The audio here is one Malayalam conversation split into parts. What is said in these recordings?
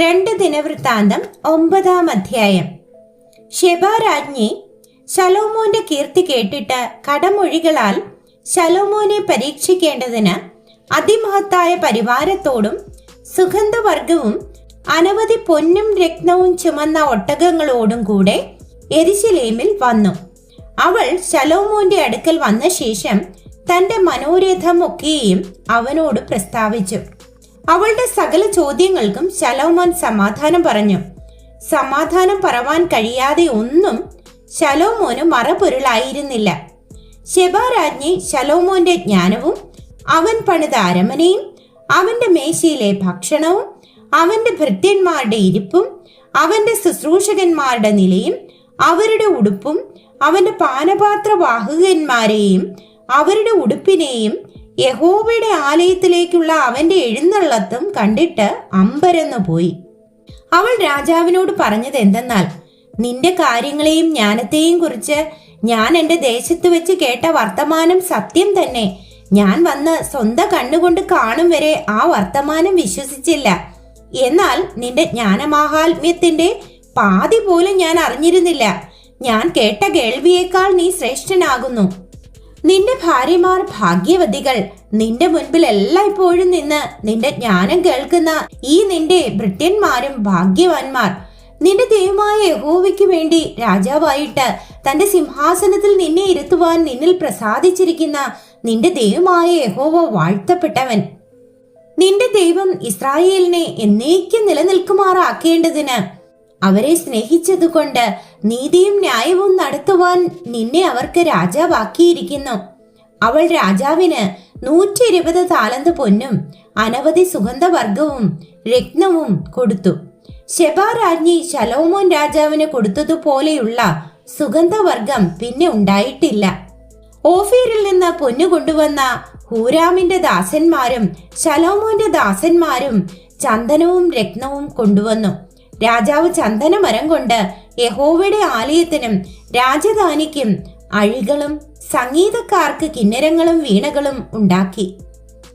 രണ്ട് ദിനവൃത്താന്തം ഒമ്പതാം അധ്യായം. ഷെബ രാജ്ഞി ശലോമോന്റെ കീർത്തി കേട്ടിട്ട് കടമൊഴികളാൽ ശലോമോനെ പരീക്ഷിക്കേണ്ടതിന് അതിമഹത്തായ പരിവാരത്തോടും സുഗന്ധവർഗവും അനവധി പൊന്നും രത്നവും ചുമന്ന ഒട്ടകങ്ങളോടും കൂടെ എരിശിലേമിൽ വന്നു. അവൾ ശലോമോന്റെ അടുക്കൽ വന്ന ശേഷം തന്റെ മനോരഥമൊക്കെയും അവനോട് പ്രസ്താവിച്ചു. അവളുടെ സകല ചോദ്യങ്ങൾക്കും ശലോമോൻ സമാധാനം പറഞ്ഞു. സമാധാനം പറവാൻ കഴിയാതെ ഒന്നും ശലോമോന് മറപൊരുളായിരുന്നില്ല. ശെബാരാജ്ഞി ശലോമോന്റെ ജ്ഞാനവും അവൻ പണിത അരമനയും അവന്റെ മേശയിലെ ഭക്ഷണവും അവന്റെ ഭൃത്യന്മാരുടെ ഇരിപ്പും അവന്റെ ശുശ്രൂഷകന്മാരുടെ നിലയും അവരുടെ ഉടുപ്പും അവന്റെ പാനപാത്ര പാനപാത്രവാഹകന്മാരെയും അവരുടെ ഉടുപ്പിനെയും യഹോവയുടെ ആലയത്തിലേക്കുള്ള അവന്റെ എഴുന്നള്ളത്തും കണ്ടിട്ട് അമ്പരന്നു പോയി. അവൾ രാജാവിനോട് പറഞ്ഞത് എന്തെന്നാൽ നിന്റെ കാര്യങ്ങളെയും ജ്ഞാനത്തെയും കുറിച്ച് ഞാൻ എന്റെ ദേശത്ത് വെച്ച് കേട്ട വർത്തമാനം സത്യം തന്നെ. ഞാൻ വന്ന് സ്വന്തം കണ്ണുകൊണ്ട് കാണും വരെ ആ വർത്തമാനം വിശ്വസിച്ചില്ല. എന്നാൽ നിന്റെ ജ്ഞാനമാഹാത്മ്യത്തിന്റെ പാതി പോലും ഞാൻ അറിഞ്ഞിരുന്നില്ല. ഞാൻ കേട്ട കേൾവിയേക്കാൾ നീ ശ്രേഷ്ഠനാകുന്നു. നിന്റെ ഭാര്യമാർ ഭാഗ്യവതികൾ. നിന്റെ മുൻപിൽ എല്ലാം ഇപ്പോഴും നിന്ന് നിന്റെ ജ്ഞാനം കേൾക്കുന്ന ഈ നിന്റെ ഭൃത്യന്മാരും ഭാഗ്യവാന്മാർ. നിന്റെ ദൈവമായ യഹോവയ്ക്ക് വേണ്ടി രാജാവായിട്ട് തന്റെ സിംഹാസനത്തിൽ നിന്നെ ഇരുത്തുവാൻ നിന്നിൽ പ്രസാദിച്ചിരിക്കുന്ന നിന്റെ ദൈവമായ യഹോവ വാഴ്ത്തപ്പെട്ടവൻ. നിന്റെ ദൈവം ഇസ്രായേലിനെ എന്നേക്കും നിലനിൽക്കുമാറാക്കേണ്ടതിന് അവരെ സ്നേഹിച്ചതുകൊണ്ട് നീതിയും ന്യായവും നടത്തുവാൻ നിന്നെ അവർക്ക് രാജാവാക്കിയിരിക്കുന്നു. അവൾ രാജാവിന് നൂറ്റി ഇരുപത് താലന്ത് പൊന്നും അനവധി സുഗന്ധവർഗവും രത്നവും കൊടുത്തു. ശെബാരാജ്ഞി ശലോമോൻ രാജാവിന് കൊടുത്തതുപോലെയുള്ള സുഗന്ധവർഗം പിന്നെ ഉണ്ടായിട്ടില്ല. ഓഫീരിൽ നിന്ന് പൊന്നു കൊണ്ടുവന്ന ഹൂരാമിന്റെ ദാസന്മാരും ശലോമോന്റെ ദാസന്മാരും ചന്ദനവും രത്നവും കൊണ്ടുവന്നു. രാജാവ് ചന്ദനമരം കൊണ്ട് യഹോവയുടെ ആലയത്തിനും രാജധാനിക്കും അഴികളും സംഗീതക്കാർക്ക് കിന്നരങ്ങളും വീണകളും ഉണ്ടാക്കി.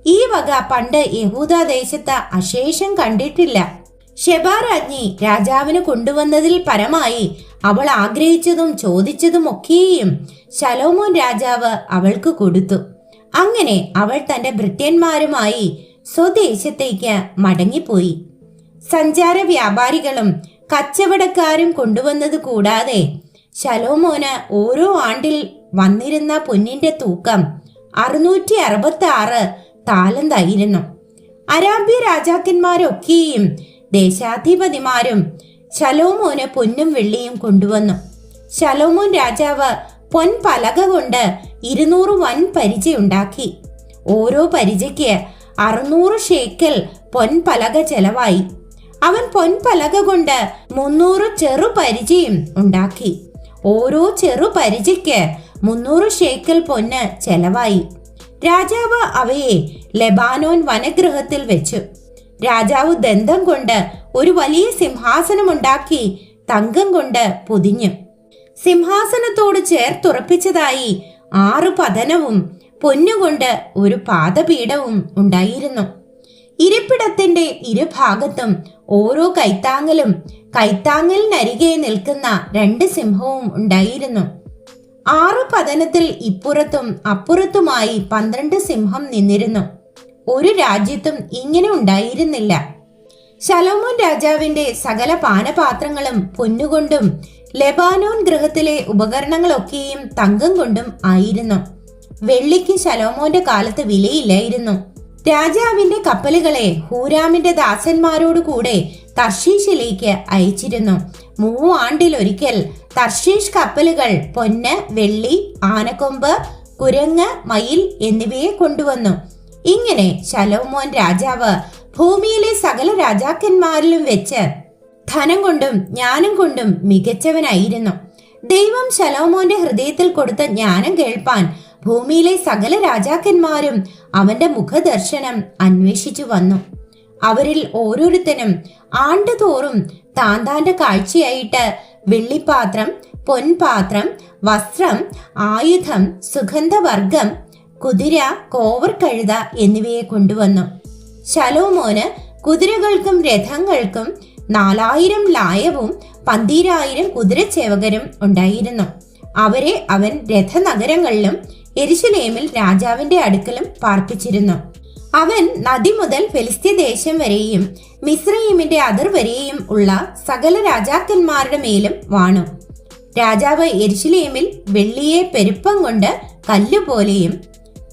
ഈ വക പണ്ട് യഹൂദ ദേശത്ത് അശേഷം കണ്ടിട്ടില്ല. ഷെബാരാജ്ഞി രാജാവിന് കൊണ്ടുവന്നതിൽ പരമായി അവൾ ആഗ്രഹിച്ചതും ചോദിച്ചതും ഒക്കെയും ശലോമോൻ രാജാവ് അവൾക്ക് കൊടുത്തു. അങ്ങനെ അവൾ തന്റെ ഭൃത്യന്മാരുമായി സ്വദേശത്തേക്ക് മടങ്ങിപ്പോയി. സഞ്ചാര വ്യാപാരികളും കച്ചവടക്കാരും കൊണ്ടുവന്നത് കൂടാതെ ശലോമോന് ഓരോ ആണ്ടിൽ വന്നിരുന്ന പൊന്നിന്റെ തൂക്കം അറുന്നൂറ്റി അറുപത്തി ആറ് താലന്തായിരുന്നു. അരാബ്യ രാജാക്കന്മാരൊക്കെയും ദേശാധിപതിമാരും ശലോമോന് പൊന്നും വെള്ളിയും കൊണ്ടുവന്നു. ശലോമോൻ രാജാവ് പൊൻ പലക കൊണ്ട് ഇരുന്നൂറ് വൻ പരിചയുണ്ടാക്കി. ഓരോ പരിചയ്ക്ക് അറുന്നൂറ് ഷേക്കൽ പൊൻപലക ചെലവായി. അവൻ പൊൻപലക കൊണ്ട് മുന്നൂറ് ചെറു പരിചയും ഉണ്ടാക്കി. ഓരോ ചെറു പരിചയ്ക്ക് മുന്നൂറ് ഷേക്കൽ പൊന്ന് ചെലവായി. രാജാവ് അവയെ ലെബാനോൻ വനഗ്രഹത്തിൽ വെച്ചു. രാജാവ് ദന്തം കൊണ്ട് ഒരു വലിയ സിംഹാസനം ഉണ്ടാക്കി തങ്കം കൊണ്ട് പൊതിഞ്ഞു. സിംഹാസനത്തോട് ചേർത്തുറപ്പിച്ചതായി ആറു പതനവും പൊന്നുകൊണ്ട് ഒരു പാദപീഠവും ഉണ്ടായിരുന്നു. ഇരിപ്പിടത്തിന്റെ ഇരുഭാഗത്തും ഓരോ കൈത്താങ്ങലും കൈത്താങ്ങലിനരികെ നിൽക്കുന്ന രണ്ട് സിംഹവും ഉണ്ടായിരുന്നു. ആറു പതനത്തിൽ ഇപ്പുറത്തും അപ്പുറത്തുമായി പന്ത്രണ്ട് സിംഹം നിന്നിരുന്നു. ഒരു രാജ്യത്തും ഇങ്ങനെ ഉണ്ടായിരുന്നില്ല. ശലോമോൻ രാജാവിന്റെ സകല പാനപാത്രങ്ങളും പൊന്നുകൊണ്ടും ലെബാനോൻ ഗൃഹത്തിലെ ഉപകരണങ്ങളൊക്കെയും തങ്കം കൊണ്ടും ആയിരുന്നു. വെള്ളിക്ക് ശലോമോന്റെ കാലത്ത് വിലയില്ലായിരുന്നു. രാജാവിന്റെ കപ്പലുകളെ ഹൂരാമിന്റെ ദാസന്മാരോട് കൂടെ തർഷീഷിലേക്ക് അയച്ചിരുന്നു. മൂവാണ്ടിലൊരിക്കൽ തർഷീഷ് കപ്പലുകൾ പൊന്ന് വെള്ളി ആനക്കൊമ്പ് കുരങ്ങ് മയിൽ എന്നിവയെ കൊണ്ടുവന്നു. ഇങ്ങനെ ശലോമോൻ രാജാവ് ഭൂമിയിലെ സകല രാജാക്കന്മാരിലും വെച്ച് ധനം കൊണ്ടും ജ്ഞാനം കൊണ്ടും മികച്ചവനായിരുന്നു. ദൈവം ശലോമോന്റെ ഹൃദയത്തിൽ കൊടുത്ത ജ്ഞാനം കേൾപ്പാൻ ഭൂമിയിലെ സകല രാജാക്കന്മാരും അവന്റെ മുഖദർശനം അന്വേഷിച്ചു വന്നു. അവരിൽ ഓരോരുത്തരും ആണ്ടുതോറും താൻ താന്റെ കാഴ്ചയായിട്ട് വെള്ളിപ്പാത്രം പൊൻപാത്രം വസ്ത്രം ആയുധം സുഗന്ധവർഗം കുതിര കോവർ കഴുത എന്നിവയെ കൊണ്ടുവന്നു. ശലോമോന് കുതിരകൾക്കും രഥങ്ങൾക്കും നാലായിരം ലായവും പന്തീരായിരം കുതിരച്ചേവകരും ഉണ്ടായിരുന്നു. അവരെ അവൻ രഥനഗരങ്ങളിലും എരിശിലേമിൽ രാജാവിന്റെ അടുക്കലും പാർപ്പിച്ചിരുന്നു. അവൻ നദി മുതൽ ഫെലിസ്തീ ദേശം വരെയും മിസ്രയീമിന്റെ അതിർ വരെയും ഉള്ള സകല രാജാക്കന്മാരുടെ മേലും വാണു. രാജാവ് എരിശിലേമിൽ വെള്ളിയെ പെരുപ്പം കൊണ്ട് കല്ലുപോലെയും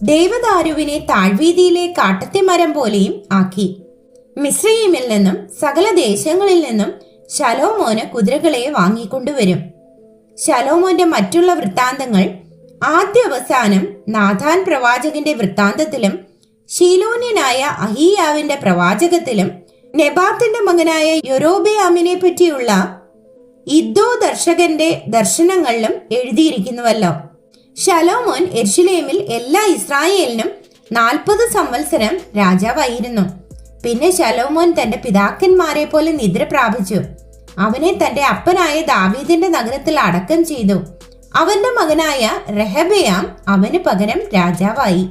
ദേവദാരുവിനെ താഴ്വീതിയിലെ കാട്ടത്തിമരം പോലെയും ആക്കി. മിസ്രയീമിൽ നിന്നും സകല ദേശങ്ങളിൽ നിന്നും ശലോമോന് കുതിരകളെ വാങ്ങിക്കൊണ്ടുവരും. ശലോമോന്റെ മറ്റുള്ള വൃത്താന്തങ്ങൾ ആദ്യ അവസാനം നാഥാൻ പ്രവാചകന്റെ വൃത്താന്തത്തിലും ശീലോന്യനായ അഹിയാവിന്റെ പ്രവാചകത്തിലും നെബാത്തിന്റെ മകനായ യൊറോബിയാമിനെ പറ്റിയുള്ള ഇദ്ദോ ദർശകന്റെ ദർശനങ്ങളിലും എഴുതിയിരിക്കുന്നുവല്ലോ. ശലോമോൻ എർഷിലേമിൽ എല്ലാ ഇസ്രായേലിനും നാൽപ്പത് സംവത്സരം രാജാവായിരുന്നു. പിന്നെ ശലോമോൻ തന്റെ പിതാക്കന്മാരെ പോലെ നിദ്ര പ്രാപിച്ചു. അവനെ തന്റെ അപ്പനായ ദാവീദിന്റെ നഗരത്തിൽ അടക്കം ചെയ്തു. അവന്റെ മകനായ രഹബയാം അവന് പകരം രാജാവായി.